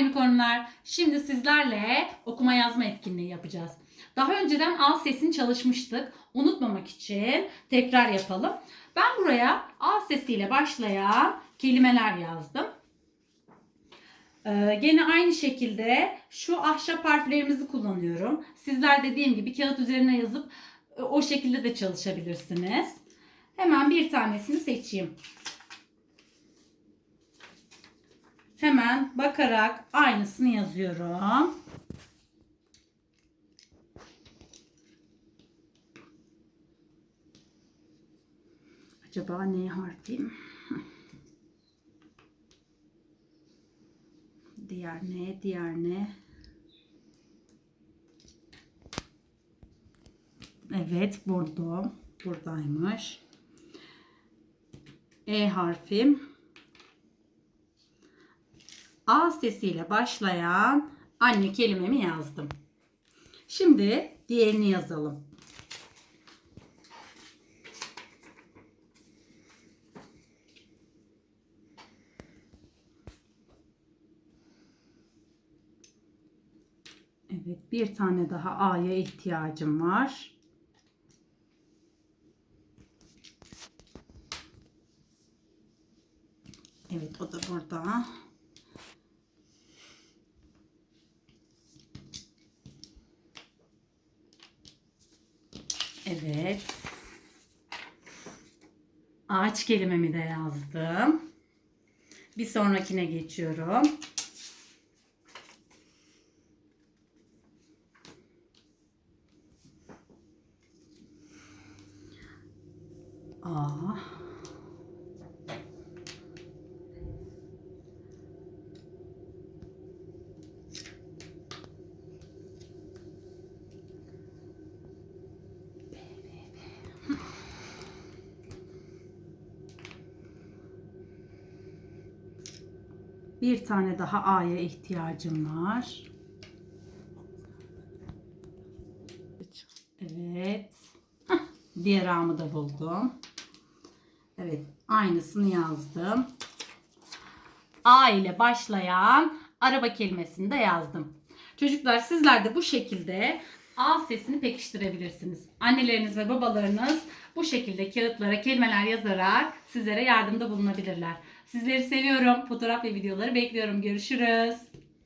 unicornlar. Şimdi sizlerle okuma yazma etkinliği yapacağız. Daha önceden A sesini çalışmıştık. Unutmamak için tekrar yapalım. Ben buraya A sesiyle başlayan kelimeler yazdım. Ee, gene aynı şekilde şu ahşap harflerimizi kullanıyorum. Sizler dediğim gibi kağıt üzerine yazıp e, o şekilde de çalışabilirsiniz. Hemen bir tanesini seçeyim. Hemen bakarak aynısını yazıyorum. Acaba ne harfim? Diğer ne? Diğer ne? Evet, burada. Buradaymış. E harfim. A sesiyle başlayan anne kelimemi yazdım. Şimdi diğerini yazalım. Evet, bir tane daha A'ya ihtiyacım var. Evet, o da burada. Evet. Ağaç kelimemi de yazdım. Bir sonrakine geçiyorum. A. Bir tane daha A'ya ihtiyacım var. Evet. Diğer A'mı da buldum. Evet, aynısını yazdım. A ile başlayan araba kelimesini de yazdım. Çocuklar sizler de bu şekilde A sesini pekiştirebilirsiniz. Anneleriniz ve babalarınız bu şekilde kağıtlara kelimeler yazarak sizlere yardımda bulunabilirler. Sizleri seviyorum. Fotoğraf ve videoları bekliyorum. Görüşürüz.